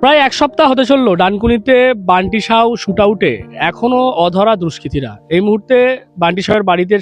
প্রায় এক সপ্তাহ হতে চলল ডানকুনিতে বান্টি শুট আউটে এখনও অধরা দুষ্কৃতীরা। এই মুহূর্তে বান্টি সাহের বাড়িতে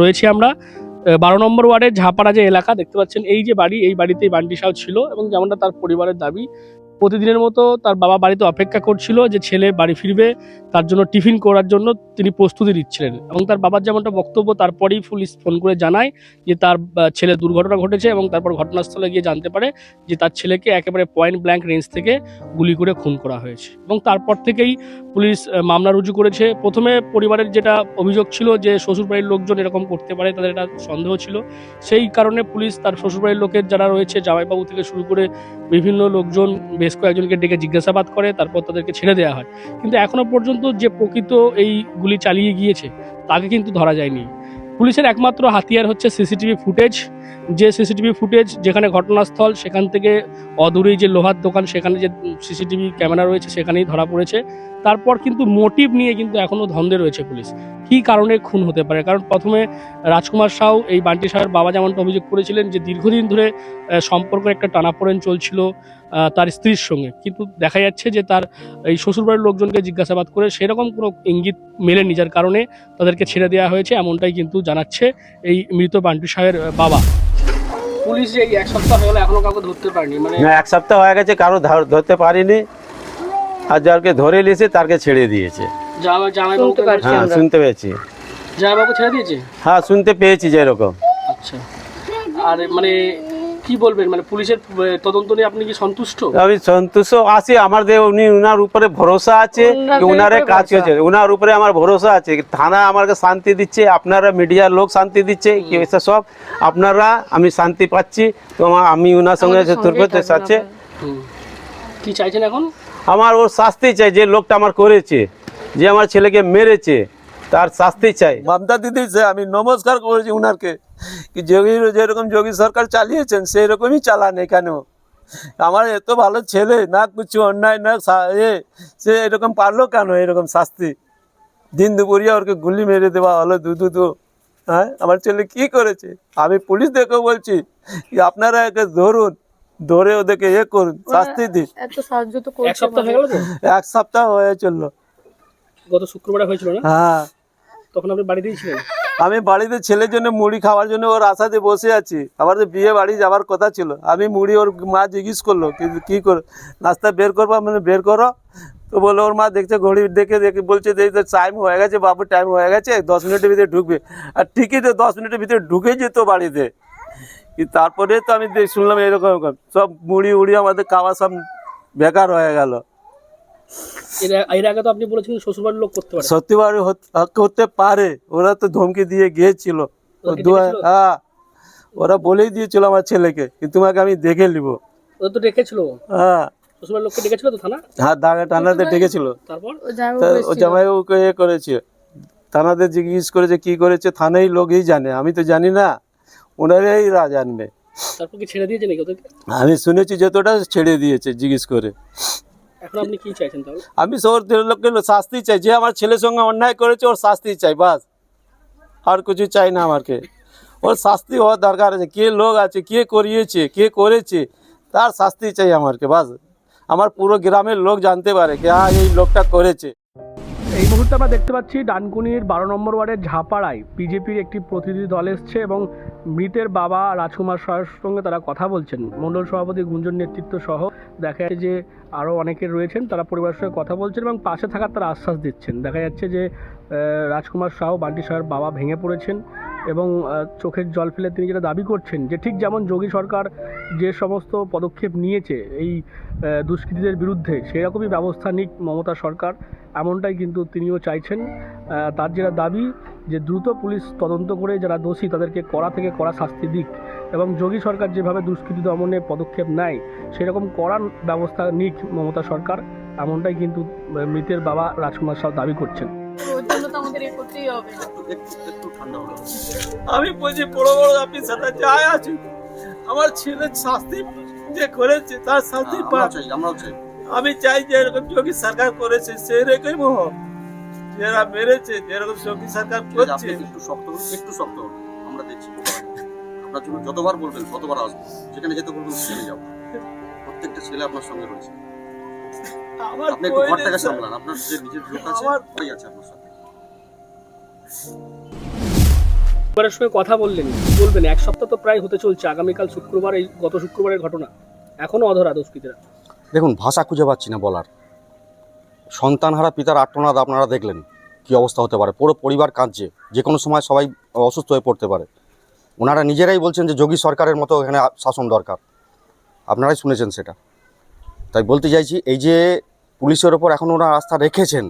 রয়েছি আমরা। বারো নম্বর ওয়ার্ডের ঝাপাড়া যে এলাকা, দেখতে পাচ্ছেন এই যে বাড়ি, এই বাড়িতেই বান্টি সাউ ছিল এবং যেমনটা তার পরিবারের দাবি প্রতিদিনের মতো তার বাবা বাড়িতে অপেক্ষা করছিল যে ছেলে বাড়ি ফিরবে, তার জন্য টিফিন করার জন্য তিনি প্রস্তুতি নিচ্ছিলেন। এবং তার বাবার যেমনটা বক্তব্য, তারপরেই পুলিশ ফোন করে জানায় যে তার ছেলে দুর্ঘটনা ঘটেছে এবং তারপর ঘটনাস্থলে গিয়ে জানতে পারে যে তার ছেলেকে একেবারে পয়েন্ট ব্ল্যাঙ্ক রেঞ্জ থেকে গুলি করে খুন করা হয়েছে। এবং তারপর থেকেই পুলিশ মামলা রুজু করেছে। প্রথমে পরিবারের যেটা অভিযোগ ছিল যে শ্বশুরবাড়ির লোকজন এরকম করতে পারে, তাদের একটা সন্দেহ ছিল। সেই কারণে পুলিশ তার শ্বশুরবাড়ির লোকের যারা রয়েছে, জামাইবাবু থেকে শুরু করে বিভিন্ন লোকজন বেশ কয়েকজনকে ডেকে জিজ্ঞাসাবাদ করে, তারপর তাদেরকে ছেড়ে দেওয়া হয়। কিন্তু এখনও পর্যন্ত যে প্রকৃত এই গুলি চালিয়ে গিয়েছে, তাকে কিন্তু ধরা যায়নি। পুলিশের একমাত্র হাতিয়ার হচ্ছে সিসিটিভি ফুটেজ। যে সিসিটিভি ফুটেজ যেখানে ঘটনাস্থল, সেখান থেকে অদূরেই যে লোহার দোকান, সেখানে যে সিসিটিভি ক্যামেরা রয়েছে, সেখানেই ধরা পড়েছে। তারপর কিন্তু মোটিভ নিয়ে কিন্তু এখনও ধন্দে রয়েছে পুলিশ। কি কারণে খুন হতে পারে? কারণ প্রথমে রাজকুমার সাউ এই বান্টি সাহের বাবা যেমনটা অভিযোগ করেছিলেন যে দীর্ঘদিন ধরে সম্পর্কের একটা টানাপোড়েন চলছিল। তার স্ত্রীর সঙ্গে। কিন্তু দেখা যাচ্ছে যে তার এই শ্বশুরবাড়ির লোকজনকে জিজ্ঞাসাবাদ করে সেরকম কোনো ইঙ্গিত মেলেনি যার কারণে তাদেরকে ছেড়ে দেওয়া হয়েছে এমনটাই কিন্তু জানাচ্ছে এই মৃত বান্টি সাহের বাবা। পুলিশ যে এই এক সপ্তাহ হলো এখনও কাউকে ধরতে পারেনি মানে এক সপ্তাহ হয়ে গেছে কারও ধরতে পারিনি। আর যাকে ধরে নিয়েছে তারকে ছেড়ে দিয়েছে। হ্যাঁ শুনতে পেয়েছি। জামাইবাবু ছেড়ে দিয়েছে? হ্যাঁ শুনতে পেয়েছি যেরকম আচ্ছা। আর মানে কি বলবেন? মানে পুলিশের তদন্ত নিয়ে আপনি কি সন্তুষ্ট? আমি সন্তুষ্ট আছি। আমাদের উনি উনার উপরে ভরসা আছে উনারে কাজ। করছে। উনার উপরে আমার ভরসা আছে। থানা আমাকে শান্তি দিচ্ছে আপনারা মিডিয়ার লোক শান্তি দিচ্ছে কি এসব সব আপনারা আমি শান্তি পাচ্ছি। তো আমার- আমি উনার সঙ্গে আছে। কি চাইছেন এখন? আমার ওর শাস্তি চাই যে লোকটা আমার করেছে যে আমার ছেলেকে মেরেছে তার শাস্তি চাই। মমতা দিদি সে আমি নমস্কার করেছি উনারকে। কি যোগী যেরকম যোগী সরকার চালিয়েছেন সেই রকমই চালান এখানেও। আমার এত ভালো ছেলে না কিছু অন্যায় না এ সে এরকম পারল কেন এরকম শাস্তি? দিন দুপুরিয়া ওরকে গুলি মেরে দেওয়া হলো দু দু হ্যাঁ? আমার ছেলে কি করেছে? আমি পুলিশ দেখে বলছি কি আপনারা একে ধরুন ধরে ওদেরকে এ করুন শাস্তি দিন। এত সাহায্য তো এক সপ্তাহ হয়ে গেল তো? এক সপ্তাহ হয়ে চলল। গত শুক্রবারে হয়েছিল না? হ্যাঁ। তখন আপনি বাড়িতেই ছিলেন? আমি বাড়িতে ছেলের জন্য মুড়ি খাওয়ার জন্য ওর আশাতে বসে আছি। আমার তো বিয়ে বাড়ি যাওয়ার কথা ছিল, আমি মুড়ি ওর মা জিজ্ঞেস করল কিন্তু কী করে, নাস্তা বের করব? মানে বের করো। তো বলে ওর মা দেখছে ঘড়ি, দেখে দেখে বলছে যে টাইম হয়ে গেছে, বাবু টাইম হয়ে গেছে, দশ মিনিটের ভিতরে ঢুকবে। আর ঠিকই তো দশ মিনিটের ভিতরে ঢুকে যেত বাড়িতে। তারপরে তো আমি শুনলাম এরকম। সব মুড়ি উড়ি আমাদের খাওয়া সব বেকার হয়ে গেল। এর আগে তো আপনি বলেছিলেন শ্বশুরবাড়ির লোক করতে পারে। করতে পারে। ওরা তো ধমকি দিয়ে গিয়েছিল? হ্যাঁ। ওরা বলেই দিয়েছিল আমার ছেলেকে কি তোমাকে আমি দেখে নিব। ওদের তো ডেকেছিল? হ্যাঁ। শ্বশুরবাড়ির লোককে ডেকেছিল তো থানা? হ্যাঁ দাগা টানাতে ডেকেছিল। তারপর? ও এসেছিল। করেছে। থানাতে জিজ্ঞেস করেছে কি করেছে? থানাই লোকই জানে। আমি তো জানি না। ওনারাই রা জানবে। তারপর কি ছেড়ে দিয়েছে নাকি ওদেরকে? আমি শুনেছি যতটা ছেড়ে দিয়েছে জিজ্ঞেস করে। এখন কি চাইছেন আমি শহর লোককে শাস্তি চাই। যে আমার ছেলের সঙ্গে অন্যায় করেছে, ওর শাস্তি চাই, বাস। আর কিছু চাই না আমাকে। ওর শাস্তি হওয়ার দরকার আছে। কে লোক আছে, কে করিয়েছে, কে করেছে, তার শাস্তি চাই আমাকে, বাস। আমার পুরো গ্রামের লোক জানতে পারে কি হ্যাঁ এই লোকটা করেছে। এই মুহূর্তে আমরা দেখতে পাচ্ছি ডানকুনির বারো নম্বর ওয়ার্ডের ঝাপাড়ায় বিজেপির একটি প্রতিনিধি দল এসছে এবং মৃতের বাবা রাজকুমার সয়ের সঙ্গে তারা কথা বলছেন। মণ্ডল সভাপতি গুঞ্জন নেতৃত্ব সহ দেখা যাচ্ছে যে আরও অনেকে রয়েছেন, তারা পরিবারের সঙ্গে কথা বলছেন এবং পাশে থাকার তারা আশ্বাস দিচ্ছেন। দেখা যাচ্ছে যে রাজকুমার সাহ, বান্টি সাহের বাবা ভেঙে পড়েছেন এবং চোখের জল ফেলে তিনি যেটা দাবি করছেন যে, ঠিক যেমন যোগী সরকার যে সমস্ত পদক্ষেপ নিয়েছে এই দুষ্কৃতীদের বিরুদ্ধে সেরকমই ব্যবস্থা নিক মমতা সরকার। এমনটাই কিন্তু তিনিও চাইছেন। তার যেটা দাবি যে দ্রুত পুলিশ তদন্ত করে যারা দোষী তাদেরকে কড়া থেকে কড়া শাস্তি দিক এবং যোগী সরকার যেভাবে দুষ্কৃতি দমনে পদক্ষেপ নেয় সেরকম কড়া ব্যবস্থা নিক মমতা সরকার এমনটাই কিন্তু মৃতের বাবা রাজকুমার সাউ দাবি করছেন। ওর জন্য তো আমাদের এ করতেই হবে। আমি বলছি বড় বড় আছে আমার ছেলের শাস্তি যে করেছে তার শাস্তি পাক। আমি চাই যে এরকম যোগী সরকার করেছে সেরকম হোক যারা মেরেছে যেরকম যোগী সরকার করছে। একটু শক্ত একটু শক্ত আমরা দেখছি। আপনার জন্য যতবার বলবেন ততবার আসব। যেখানে যেতে বলবেন সেখানে যাব। প্রত্যেকটা ছেলে আপনার সঙ্গে রয়েছে। আপনি একটু ঘরটাকে সামলান। আপনার যে নিজের লোক আছে ওই আছে আপনার সাথে। পরিবারের সঙ্গে কথা বললেন। বলবেন এক সপ্তাহ তো প্রায় হতে চলছে। আগামীকাল শুক্রবার এই গত শুক্রবারের ঘটনা। এখনও অধরা দুষ্কৃতীরা। দেখুন, ভাষা খুঁজে পাচ্ছি না বলার। সন্তানহারা পিতার আর্তনাদ আপনারা দেখলেন, কি অবস্থা হতে পারে? পুরো পরিবার কাঁদছে, যে কোনো সময় সবাই অসুস্থ হয়ে পড়তে পারে। ওনারা নিজেরাই বলছেন যে যোগী সরকারের মতো এখানে শাসন দরকার। আপনারাই শুনেছেন সেটা। তাই বলতে চাইছি, এই যে পুলিশের ওপর এখন ওরা আস্থা রেখেছেন,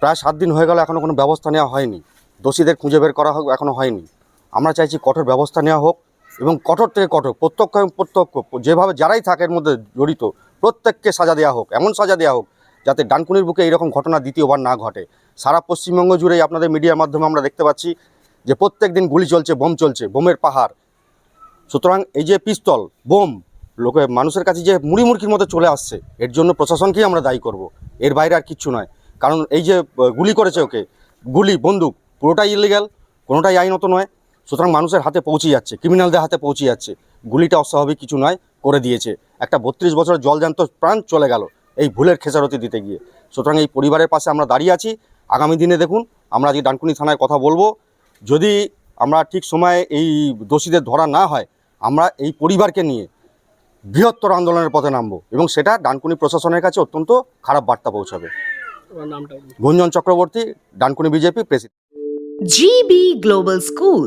প্রায় সাত দিন হয়ে গেল এখনও কোনো ব্যবস্থা নেওয়া হয়নি। দোষীদের খুঁজে বের করা হোক এখনও হয়নি। আমরা চাইছি কঠোর ব্যবস্থা নেওয়া হোক এবং কঠোর থেকে কঠোর, প্রত্যক্ষ এবং প্রত্যক্ষ, যেভাবে যারাই থাকে এর মধ্যে জড়িত, প্রত্যেককে সাজা দেওয়া হোক, এমন সাজা দেওয়া হোক, যাতে ডানকুনির বুকে এরকম ঘটনা দ্বিতীয়বার না ঘটে। সারা পশ্চিমবঙ্গ জুড়েই আপনাদের মিডিয়ার মাধ্যমে আমরা দেখতে পাচ্ছি যে প্রত্যেক দিন গুলি চলছে, বোম চলছে, বোমের পাহাড়। সুতরাং এই যে পিস্তল, বোম, লোকে, মানুষের কাছে যে মুড়ি মুড়কির মতো চলে আসছে, এর জন্য প্রশাসনকেই আমরা দায়ী করব। এর বাইরে আর কিচ্ছু নয়। কারণ এই যে গুলি করেছে ওকে, গুলি, বন্দুক, পুরোটাই ইলিগ্যাল কোনোটাই আইনত নয়। সুতরাং মানুষের হাতে পৌঁছে যাচ্ছে ক্রিমিনালদের হাতে পৌঁছে যাচ্ছে। গুলিটা অস্বাভাবিক কিছু নয় করে দিয়েছে। একটা বত্রিশ বছরের জলজান্ত প্রাণ চলে গেল এই ভুলের খেসারতি দিতে গিয়ে। সুতরাং এই পরিবারের পাশে আমরা দাঁড়িয়ে আছি। আগামী দিনে দেখুন আমরা আজকে ডানকুনি থানায় কথা বলব। যদি আমরা ঠিক সময়ে এই দোষীদের ধরা না হয় আমরা এই পরিবারকে নিয়ে বৃহত্তর আন্দোলনের পথে নামবো এবং সেটা ডানকুনি প্রশাসনের কাছে অত্যন্ত খারাপ বার্তা পৌঁছাবে। Gunjan Chakraborty Dankuni BJP president. GB global School,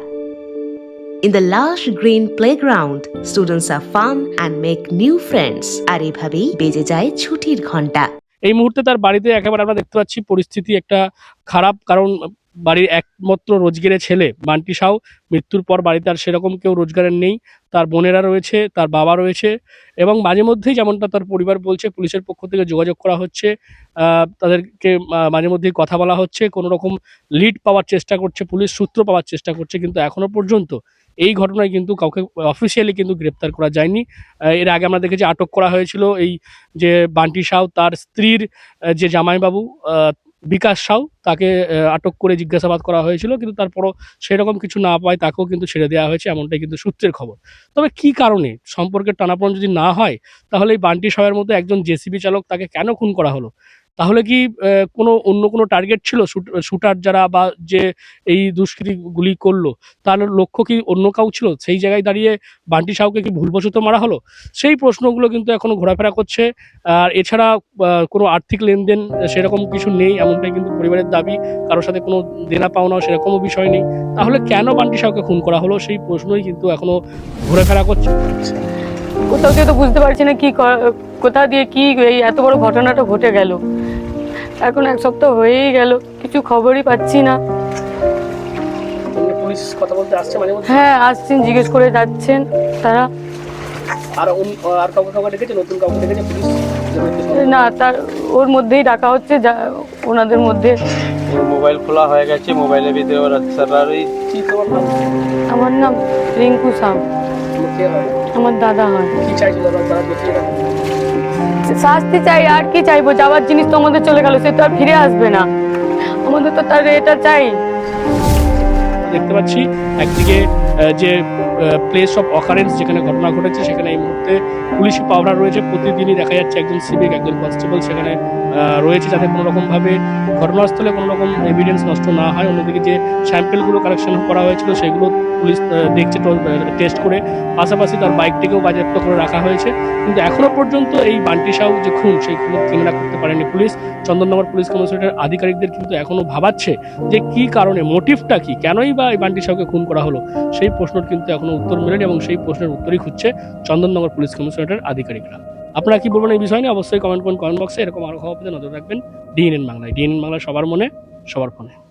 In the lush green playground, students are fun and make new friends. আর এভাবেই বেজে যায় ছুটির ঘণ্টা। এই মুহূর্তে তার বাড়িতে একেবারে আমরা দেখতে পাচ্ছি পরিস্থিতি একটা খারাপ কারণ বাড়ির একমাত্র রোজগারের ছেলে বান্টি সাউ মৃত্যুর পর বাড়িতে আর সেরকম কেউ রোজগারের নেই। তার বোনেরা রয়েছে তার বাবা রয়েছে এবং মাঝে মধ্যেই যেমনটা তার পরিবার বলছে পুলিশের পক্ষ থেকে যোগাযোগ করা হচ্ছে তাদেরকে মাঝে মধ্যেই কথা বলা হচ্ছে। কোনো রকম লিড পাওয়ার চেষ্টা করছে পুলিশ সূত্র পাওয়ার চেষ্টা করছে কিন্তু এখনও পর্যন্ত এই ঘটনায় কিন্তু কাউকে অফিসিয়ালি কিন্তু গ্রেপ্তার করা যায়নি। এর আগে আমরা দেখেছি, আটক করা হয়েছিল এই যে বান্টি সাউ, তার স্ত্রীর যে জামাইবাবু বিকাশ সাউ, তাকে আটক করে জিজ্ঞাসাবাদ করা হয়েছিল, কিন্তু তারপরও সেরকম কিছু না পায়, তাকেও কিন্তু ছেড়ে দেওয়া হয়েছে, এমনটাই কিন্তু সূত্রের খবর। তবে কি কারণে সম্পর্কের টানাপোড়েন যদি না হয়, তাহলে এই বান্টি সাহের মতো একজন জেসিবি চালক তাকে কেন খুন করা হলো? তাহলে কি কোনো অন্য কোনো টার্গেট ছিল? শুটার যারা বা যে এই দুষ্কৃতিগুলি করল, তার লক্ষ্য কি অন্য কাউ ছিল? সেই জায়গায় দাঁড়িয়ে বান্টি সাউকে কি ভুলবশত মারা হলো? সেই প্রশ্নগুলো কিন্তু এখনও ঘোরাফেরা করছে। আর এছাড়া কোনো আর্থিক লেনদেন সেরকম কিছু নেই এমনটাই কিন্তু পরিবারের দাবি। কারোর সাথে কোনো দেনা পাওনা সেরকমও বিষয় নেই। তাহলে কেন বান্টি সাউকে খুন করা হলো? সেই প্রশ্নই কিন্তু এখনও ঘোরাফেরা করছে। কোথাও তো বুঝতে পারছি না ক- কোথা দিয়ে কি এই এত বড় ঘটনাটা ঘটে গেল। এখন এক সপ্তাহ হয়েই গেল কিছু খবরই পাচ্ছি না। পুলিশ কথা বলতে আসছে মাঝে মধ্যে হ্যাঁ আসছেন জিজ্ঞেস করে যাচ্ছেন তারা। আর আর কাউকে কাউকে ডেকেছে? নতুন কাউকে ডেকেছে পুলিশ? না তার ওর মধ্যেই ডাকা হচ্ছে যা ওনাদের মধ্যে। মোবাইল খোলা হয়ে গেছে মোবাইলের ভিতরে ওরা স্যার ওই কি তোমার নাম? আমার নাম রিঙ্কু সাম। আমার দাদা হয়। কি চাইছো দাদা? তারা শাস্তি চাই, আর কি চাইব? যাওয়ার জিনিস তো আমাদের চলে গেল, সে তো আর ফিরে আসবে না। আমাদের তো তার এটা চাই। দেখতে পাচ্ছি, একদিকে যে প্লেস অফ অকারেন্স যেখানে ঘটনা ঘটেছে, সেখানে এই মুহূর্তে পুলিশি পাওয়ার রয়েছে। প্রতিদিনই দেখা যাচ্ছে একজন সিভিক একজন কনস্টেবল সেখানে রয়েছে যাতে কোনো রকমভাবে ঘটনাস্থলে কোনো রকম এভিডেন্স নষ্ট না হয়। অন্যদিকে যে স্যাম্পেলগুলো কালেকশন করা হয়েছিল, সেগুলো পুলিশ দেখছে টেস্ট করে। পাশাপাশি তার বাইকটিকেও বাজেয়াপ্ত করে রাখা হয়েছে। কিন্তু এখনও পর্যন্ত এই বান্টি যে খুন, সেই খুন ক্যামেরা করতে পারেনি পুলিশ। চন্দননগর পুলিশ কমিশনারের আধিকারিকদের কিন্তু এখনও ভাবাচ্ছে যে কি কারণে মোটিভটা কি? কেনই বা এই বান্টি সাউকে খুন করা হলো? সেই প্রশ্নের কিন্তু এখনও উত্তর মেলেনি এবং সেই প্রশ্নের উত্তরই খুঁজছে চন্দননগর পুলিশ কমিশনারের আধিকারিকরা। আপনারা কি বলবেন এই বিষয় নিয়ে? অবশ্যই কমেন্ট করুন কমেন্ট বক্সে এরকম আরও খবর নজর রাখবেন। ডিএনএন বাংলায়। ডিএনএন বাংলা সবার মনে, সবার ফোনে।